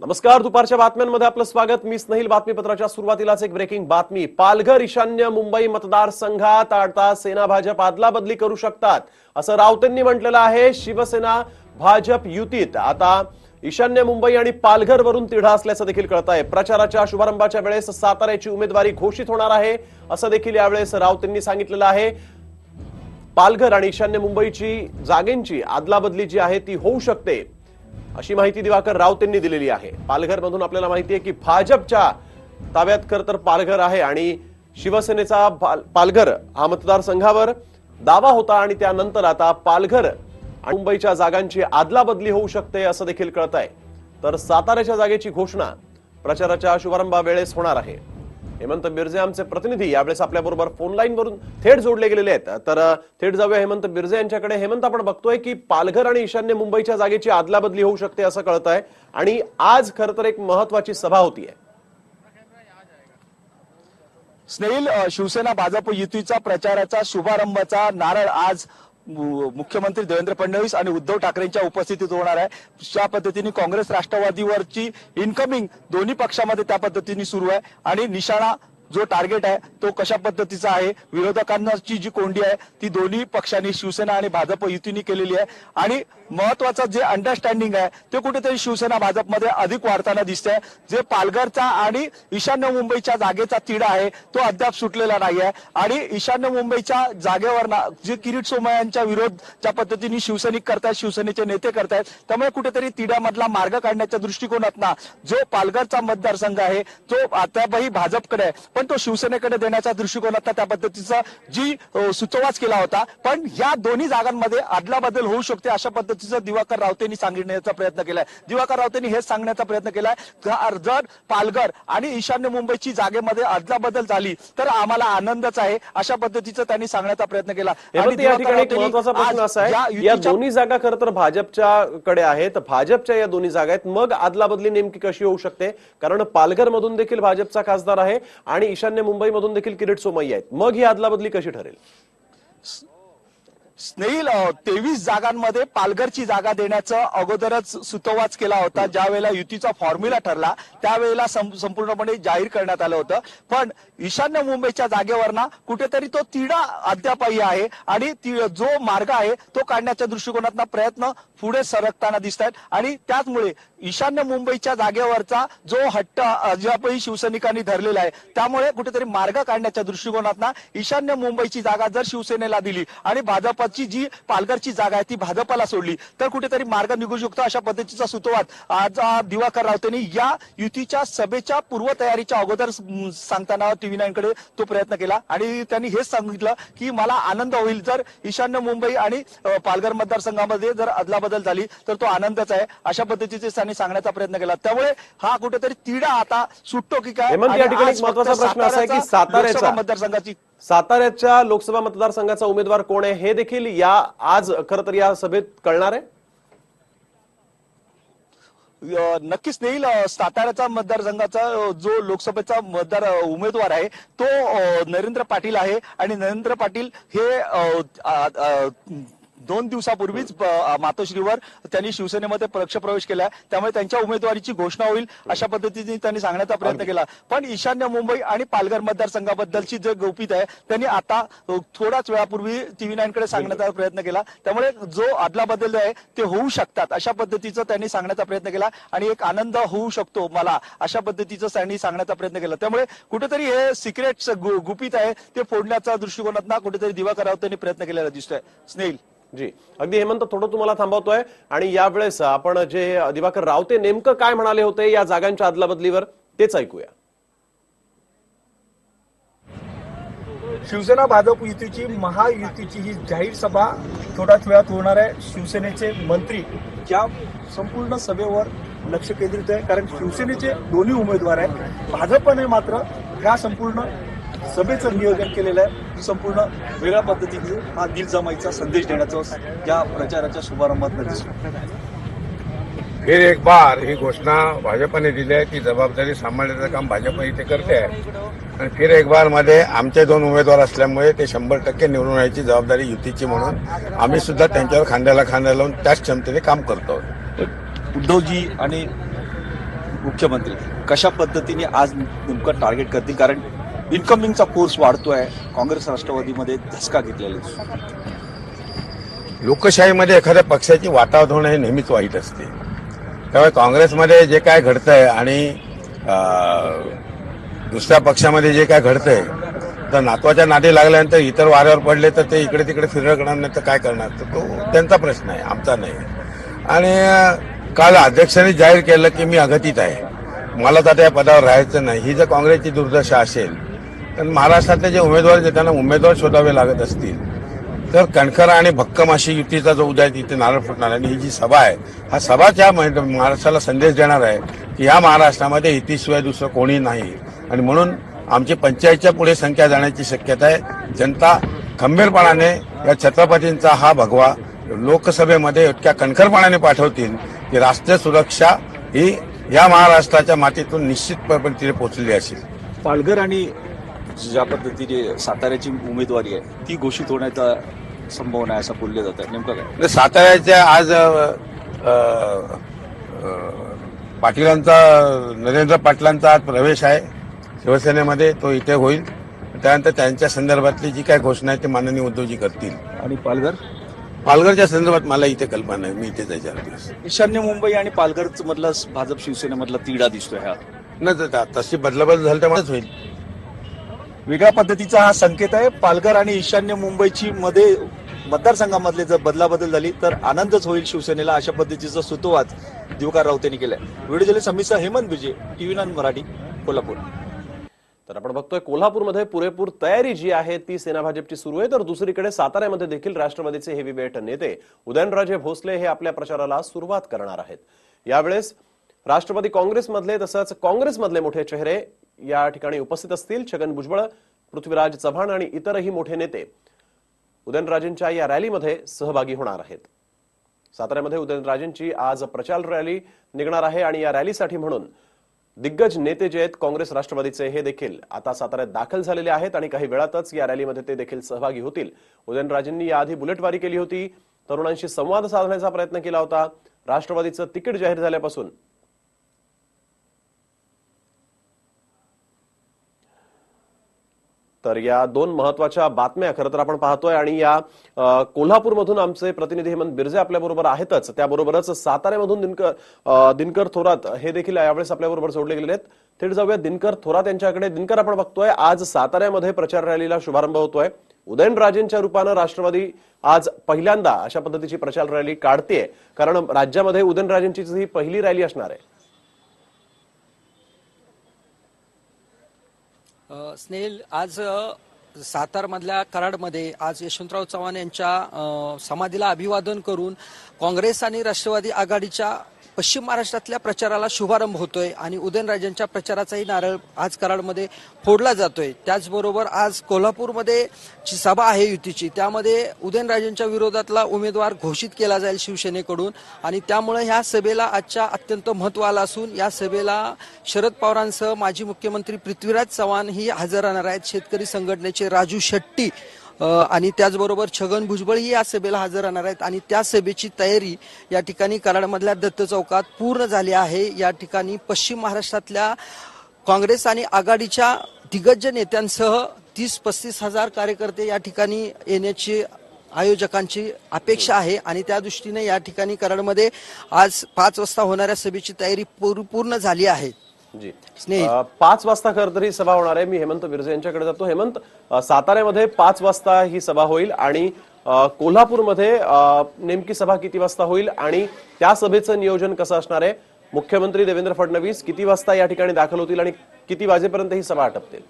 नमस्कार दुपारच्या बातम्यांमध्ये आपलं स्वागत. मी स्नेहिल बातमीपत्राच्या सुरुवातीलाच एक ब्रेकिंग बातमी. पालघर ईशान्य मुंबई मतदारसंघात आडता सेना भाजप आदला बदली करू शकतात असं राऊतांनी म्हटलेलं आहे. शिवसेना भाजप युतीत. आता ईशान्य मुंबई आणि पालघर वरून तिढा असल्याचं देखील कळत आहे प्रचाराच्या शुभारंभाच्या वेळेस साताऱ्याची उमेदवारी घोषित होणार आहे असं देखील यावेळेस राऊतांनी सांगितलेलं आहे. पालघर आणि ईशान्य मुंबईची जागेंची आदलाबदली जी आहे ती होऊ शकते. अशी माहिती दिवाकर राऊत यांनी दिलेली आहे. पालघर मधून आपल्याला माहिती आहे की भाजपच्या ताब्यात खर तर पालघर आहे आणि शिवसेनेचा पालघर हा मतदारसंघावर दावा होता आणि त्यानंतर आता पालघर आणि मुंबईच्या जागांची आदलाबदली होऊ शकते असं देखील कळत आहे तर साताऱ्याच्या जागेची घोषणा प्रचाराच्या शुभारंभा वेळेस होणार आहे. हेमंत बिर्जे आमचे प्रतिनिधी. यावेळेस आपल्या बरोबर फोन लाईन वरून थेट जोडले गेलेले आहेत. तर थेट जाऊया हेमंत बिर्जे यांच्याकडे. हेमंत आपण बघतोय की पालघर आणि ईशान्य मुंबईच्या जागेची आदलाबदली होऊ शकते असं कळत आहे. आणि आज खर तर एक महत्वाची सभा होतीये स्नेहिल शिवसेना भाजप युतीचा प्रचाराचा शुभारंभाचा नारळ आज मुख्यमंत्री देवेंद्र फडणवीस आणि उद्धव ठाकरेंच्या उपस्थितीत होणार आहे. ज्या पद्धतीने काँग्रेस राष्ट्रवादीवरची इन्कमिंग दोन्ही पक्षामध्ये त्या पद्धतीने सुरू आहे. आणि निशाणा जो टार्गेट आहे तो कशा पद्धतीचा आहे विरोधकांची जी कोंडी आहे ती दोन्ही पक्षांनी शिवसेना आणि भाजप युतीने केलेली आहे. आणि महत्वाचं जे अंडरस्टँडिंग आहे ते कुठेतरी शिवसेना भाजपमध्ये अधिक वाढताना दिसतंय. जे पालघरचा आणि ईशान्य मुंबईच्या जागेचा तिढा आहे तो अद्याप सुटलेला नाही आहे आणि ईशान्य मुंबईच्या जागेवर ना जे किरीट सोमय्यांच्या विरोध ज्या पद्धतीने शिवसैनिक करतायत शिवसेनेचे नेते करतायत त्यामुळे कुठेतरी तिढ्यामधला मार्ग काढण्याच्या दृष्टिकोनात ना जो पालघरचा मतदारसंघ आहे तो आताही भाजपकडे आहे. पण तो शिवसेनेकडे देण्याच्या दृष्टिकोनात त्या पद्धतीचा जी सुचवाच केला होता. पण या दोन्ही जागांमध्ये अदलाबदल होऊ शकते अशा पद्धतीचं दिवाकर रावतेंनी सांगण्याचा प्रयत्न केलाय. दिवाकर रावतेंनी हेच सांगण्याचा प्रयत्न केलाय. जर पालघर आणि ईशान्य मुंबईची जागेमध्ये अदलाबदल झाली तर आम्हाला आनंदच आहे अशा पद्धतीचं त्यांनी सांगण्याचा प्रयत्न केला. महत्त्वाचा प्रश्न असा आहे. या दोन्ही जागा खरं तर भाजपच्या कडे आहेत. भाजपच्या या दोन्ही जागा आहेत. मग आदलाबदली नेमकी कशी होऊ शकते? कारण पालघर मधून देखील भाजपचा खासदार आहे आणि ईशान्य मुंबईमधून देखील किरीट सोमय्या आहेत. मग ही आदलाबदली कशी ठरेल? स्नेहिल तेवीस जागांमध्ये पालघरची जागा देण्याचं अगोदरच सुतोवाच केला होता. ज्या वेळेला युतीचा फॉर्म्युला ठरला त्यावेळेला संपूर्णपणे जाहीर करण्यात आलं होतं. पण ईशान्य मुंबईच्या जागेवर ना कुठेतरी तो तिढा अद्यापही आहे आणि ती- जो मार्ग आहे तो काढण्याच्या दृष्टिकोनातून प्रयत्न पुढे सरकताना दिसत आहेत आणि त्याचमुळे ईशान्य मुंबईच्या जागेवरचा जो हट्ट अजूनही शिवसैनिकांनी धरलेला आहे त्यामुळे कुठेतरी मार्ग काढण्याच्या दृष्टिकोनातनं ईशान्य मुंबईची जागा जर शिवसेनेला दिली आणि भाजपची जी पालघरची जागा आहे ती भाजपला सोडली तर कुठेतरी मार्ग निघू शकतो अशा पद्धतीचा सुतोवाद आज दिवाकर रावतेंनी या युतीच्या सभेच्या पूर्वतयारीच्या अगोदर सांगताना टीव्ही नाईनकडे तो प्रयत्न केला आणि त्यांनी हेच सांगितलं की मला आनंद होईल जर ईशान्य मुंबई आणि पालघर मतदारसंघामध्ये जर अदलाबदल झाली तर तो आनंदच आहे. अशा पद्धतीचे त्यांनी सांगण्याचा प्रयत्न केला. त्यामुळे हा कुठेतरी तिढा आता सुटतो की काय? या ठिकाणी एक महत्त्वाचा फक्त प्रश्न असा आहे की साताऱ्याचा साताऱ्याचा- लोकसभा मतदारसंघाची. साताऱ्याच्या लोकसभा मतदारसंघाचा उमेदवार कोण आहे हे देखील या आज खरं तर या सभेत कळणार आहे? नक्कीच नेईल साताऱ्याचा मतदारसंघाचा जो लोकसभेचा मतदार उमेदवार आहे तो नरेंद्र पाटील आहे. आणि नरेंद्र पाटील हे दोन दिवसापूर्वीच मातोश्रीवर त्यांनी शिवसेनेमध्ये पक्षप्रवेश केला. त्यामुळे त्यांच्या उमेदवारीची घोषणा होईल अशा पद्धतीने त्यांनी सांगण्याचा प्रयत्न केला. पण ईशान्य मुंबई आणि पालघर मतदारसंघाबद्दलची जे गौपित आहे त्यांनी आता थोड्याच वेळापूर्वी टीव्ही नाईन कडे सांगण्याचा प्रयत्न केला. त्यामुळे जो अदलाबदल आहे ते होऊ शकतात. अशा पद्धतीचं त्यांनी सांगण्याचा प्रयत्न केला. आणि एक आनंद होऊ शकतो मला अशा पद्धतीचं त्यांनी सांगण्याचा प्रयत्न केला. त्यामुळे कुठेतरी हे सिक्रेट गुपित आहे ते फोडण्याचा दृष्टिकोनात कुठेतरी दिवाकर राऊत यांनी प्रयत्न केलेला दिसतोय. स्नेल जी. अगदी हेमंत थोडं तुम्हाला थांबवतोय. आणि यावेळेस आपण जे दिवाकर रावते नेमकं काय म्हणाले होते या जागांच्या अदलाबदलीवर तेच ऐकूया. शिवसेना भाजप युतीची महायुतीची ही जाहीर सभा थोड्याच वेळात होणार आहे. शिवसेनेचे मंत्री या संपूर्ण सभेवर लक्ष केंद्रित आहे. कारण शिवसेनेचे दोन्ही उमेदवार आहेत. भाजपने मात्र या संपूर्ण सभेचं नियोजन केलेलं आहे. संपूर्ण वेगळ्या पद्धतीने हा दिल जमाईचा संदेश देण्याचा या प्रचाराच्या शुभारंभात दिसतो फिर एक बार ही घोषणा भाजपने दिली आहे. की जबाबदारी सांभाळण्याचं काम भाजप इथे करते आहे. आणि फिर एक बारमध्ये आमचे दोन उमेदवार असल्यामुळे ते शंभर टक्के निवडून यायची जबाबदारी युतीची म्हणून आम्ही सुद्धा त्यांच्यावर खांद्याला खांदा लावून त्याच क्षमतेने काम करतो. उद्धवजी आणि मुख्यमंत्री कशा पद्धतीने आज नेमकं टार्गेट करतील? कारण इन्कमिंगचा फोर्स वाढतोय. काँग्रेस राष्ट्रवादीमध्ये धसका घेतलेला दिसतो. लोकशाहीमध्ये एखाद्या पक्षाची वातावरण होणं हे नेहमीच वाईट असते. त्यामुळे काँग्रेसमध्ये जे काय घडतंय आणि दुसऱ्या पक्षामध्ये जे काय घडतंय तर नातवाच्या नादी लागल्यानंतर इतर वाऱ्यावर पडले तर ते इकडे तिकडे फिरकणार करणार नाही तर काय करणार? तर तो त्यांचा प्रश्न आहे आमचा नाही. आणि काल अध्यक्षांनी जाहीर केलं की मी अगतीत आहे. मला तर आता या पदावर राहायचं नाही. ही जर काँग्रेसची दुर्दशा असेल कारण महाराष्ट्रातले जे उमेदवार जे त्यांना उमेदवार शोधावे लागत असतील. तर कणखरा आणि भक्कम अशी युतीचा जो उद्या तिथे नारळ फुटणार आणि ही जी सभा आहे हा सभाच या महाराष्ट्राला संदेश देणार आहे की या महाराष्ट्रामध्ये युतीशिवाय दुसरं कोणी नाही. आणि म्हणून आमची पंचायतच्या पुढे संख्या जाण्याची शक्यता आहे. जनता खंबीरपणाने या छत्रपतींचा हा भगवा लोकसभेमध्ये इतक्या कणखरपणाने पाठवतील की राष्ट्रीय सुरक्षा ही या महाराष्ट्राच्या मातीतून निश्चितपणे तिथे पोहोचली असेल. पालघर आणि ज्या पद्धतीने साताऱ्याची उमेदवारी आहे ती घोषित होण्याचा संभावना आहे असं बोललं जातं. नेमकं काय? साताऱ्याच्या आज पाटीलांचा नरेंद्र पाटलांचा आज प्रवेश आहे. शिवसेनेमध्ये तो इथे होईल. त्यानंतर त्यांच्या संदर्भातली जी काय घोषणा आहे ती माननीय उद्धवजी करतील. आणि पालघर? पालघरच्या संदर्भात मला इथे कल्पना नाही. मी आहे चार दिवस ईशान्य मुंबई आणि पालघर मधला भाजप शिवसेनेमधला तिढा दिसतोय हा. न तशी बदलाबदल झाली तर मलाच होईल. वेगळ्या पद्धतीचा हा संकेत आहे. पालघर आणि ईशान्य मुंबईची मध्ये मतदारसंघामधले जर बदलाबदल झाली तर आनंदच होईल शिवसेनेला अशा पद्धतीचा सुतोवाद दिवकार राऊत यांनी केलाय. व्हिडिओ जले समीचा हेमंत विजय टीव्ही नाईन मराठी कोल्हापूर. तर आपण बघतोय कोल्हापूरमध्ये पुरेपूर तयारी जी आहे ती सेना भाजपची सुरू आहे. तर दुसरीकडे साताऱ्यामध्ये देखील राष्ट्रवादीचे हेवी वेट नेते उदयनराजे भोसले हे आपल्या प्रचाराला सुरुवात करणार आहेत. यावेळेस राष्ट्रवादी काँग्रेसमधले तसंच काँग्रेसमधले मोठे चेहरे या ठिकाणी उपस्थित असतील छगन भुजबळ पृथ्वीराज चव्हाण आणि इतरही मोठे नेते. उदयनराजेंच्या या रॅलीमध्ये सहभागी होणार आहेत. साताऱ्यामध्ये उदयनराजेंची आज प्रचार रॅली निघणार आहे आणि या रॅलीसाठी म्हणून दिग्गज नेते जे आहेत काँग्रेस राष्ट्रवादीचे हे देखील आता साताऱ्यात दाखल झालेले आहेत आणि काही वेळातच या रॅलीमध्ये ते देखील सहभागी होतील. उदयनराजेंनी याआधी बुलेटवारी केली होती. तरुणांशी संवाद साधण्याचा प्रयत्न केला होता. राष्ट्रवादीचं तिकीट जाहीर झाल्यापासून तर या दोन महत्त्वाच्या बातम्या खरं तर आपण पाहतोय आणि या कोल्हापूरमधून आमचे प्रतिनिधी हेमंत बिर्जे आपल्या बरोबर आहेतच. त्याबरोबरच साताऱ्यामधून दिनकर दिनकर थोरात हे देखील यावेळेस आपल्या बरोबर जोडले गेलेले आहेत. थेट जाऊया दिनकर थोरात यांच्याकडे. दिनकर आपण बघतोय आज साताऱ्यामध्ये प्रचार रॅलीला शुभारंभ होतोय. उदयनराजेंच्या रूपानं राष्ट्रवादी आज पहिल्यांदा अशा पद्धतीची प्रचार रॅली काढतेय. कारण राज्यामध्ये उदयनराजेंची ही पहिली रॅली असणार आहे. स्नेल स्नेहल आज सातारमधल्या कराडमध्ये आज यशवंतराव चव्हाण यांच्या समाधीला अभिवादन करून काँग्रेस आणि राष्ट्रवादी आघाडीच्या पश्चिम महाराष्ट्रातल्या प्रचाराला शुभारंभ होतोय आणि उदयनराजेंच्या प्रचाराचाही नारळ आज कराडमध्ये फोडला जातोय. त्याचबरोबर आज कोल्हापूरमध्ये जी सभा आहे युतीची त्यामध्ये उदयनराजेंच्या विरोधातला उमेदवार घोषित केला जाईल शिवसेनेकडून आणि त्यामुळे ह्या सभेला आजच्या अत्यंत महत्त्व आला असून या सभेला शरद पवारांसह माजी मुख्यमंत्री पृथ्वीराज चव्हाण ही हजर राहणार आहेत. शेतकरी संघटनेचे राजू शेट्टी आणि त्याचबरोबर छगन भुजबळ ही या सभेला हजर राहणार आहेत. आणि त्या सभेची तयारी या ठिकाणी कराडमधल्या दत्त चौकात पूर्ण झाली आहे. या ठिकाणी पश्चिम महाराष्ट्रातल्या काँग्रेस आणि आघाडीच्या दिग्गज नेत्यांसह तीस पस्तीस हजार कार्यकर्ते या ठिकाणी येण्याची आयोजकांची अपेक्षा आहे. आणि त्या दृष्टीने या ठिकाणी कराडमध्ये आज पाच वाजता होणाऱ्या सभेची तयारी पूर्ण झाली आहे. जी. स्नेहित. अ, पाच वाजता खरं तर ही सभा होणार आहे. मी हेमंत बिर्जे यांच्याकडे जातो. हेमंत अ, साताऱ्यामध्ये पाच वाजता ही सभा होईल आणि अ, कोल्हापूरमध्ये अ, नेमकी सभा किती वाजता होईल आणि त्या सभेचं नियोजन कसं असणार आहे? मुख्यमंत्री देवेंद्र फडणवीस किती वाजता या ठिकाणी दाखल होतील आणि किती वाजेपर्यंत ही सभा आटपतील?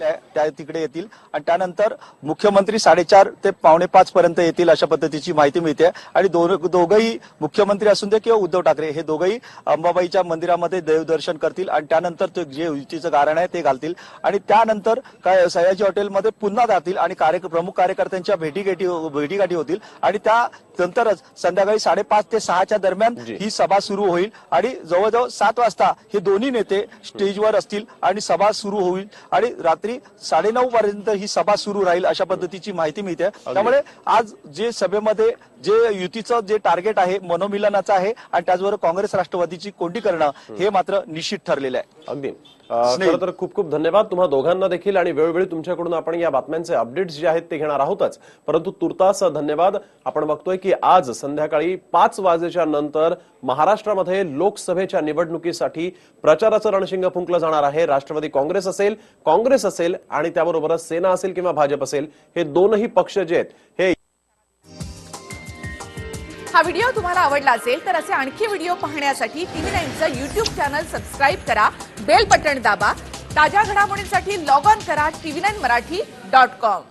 त्या तिकडे येतील. आणि त्यानंतर मुख्यमंत्री साडेचार ते पावणे पाच पर्यंत येतील अशा पद्धतीची माहिती मिळते. आणि दोन दोघंही मुख्यमंत्री असून दे किंवा उद्धव ठाकरे हे दोघंही अंबाबाईच्या मंदिरामध्ये देवदर्शन करतील आणि त्यानंतर ते जे युतीचं गारण आहे ते घालतील. आणि त्यानंतर काय सयाजी हॉटेलमध्ये पुन्हा जातील आणि कार्य प्रमुख कार्यकर्त्यांच्या भेटीगाठी भेटीगाठी होतील. आणि त्या नंतरच संध्याकाळी साडेपाच ते सहाच्या दरम्यान. ही सभा सुरू होईल. आणि जवळजवळ सात वाजता हे दोन्ही नेते स्टेजवर असतील आणि सभा सुरू होईल. आणि रात्री साडेनऊ पर्यंत ही सभा सुरू राहील अशा पद्धतीची माहिती मिळते. त्यामुळे आज जे सभेमध्ये जे युतीचं जे टार्गेट आहे मनोमिलनाचं आहे आणि त्याचबरोबर काँग्रेस राष्ट्रवादीची कोंडी करणं हे मात्र निश्चित ठरलेलं आहे. अगदी. तर खूप खूप धन्यवाद. तुम्हा दोघांना देखील आणि वेळोवेळी तुमच्याकडून आपण या बातम्यांचे अपडेट्स जे आहेत ते घेणार आहोतच. परंतु तुर्तास धन्यवाद. आपण बघतोय की आज संध्याकाळी पाच वाजेच्या नंतर महाराष्ट्रामध्ये लोकसभेच्या निवडणुकीसाठी प्रचाराचं रणशिंग फुंकलं जाणार आहे. राष्ट्रवादी काँग्रेस असेल काँग्रेस असेल आणि त्याबरोबरच सेना असेल किंवा भाजप असेल हे दोनही पक्ष जे आहेत हे हा व्हिडिओ तुम्हाला आवडला असेल तर असे आणखी व्हिडिओ पाहण्यासाठी टीव्ही नाईनचं युट्यूब चॅनल सबस्क्राईब करा बेल बटन दाबा ताज्या घडामोडींसाठी लॉग ऑन करा TV nine Marathi dot com.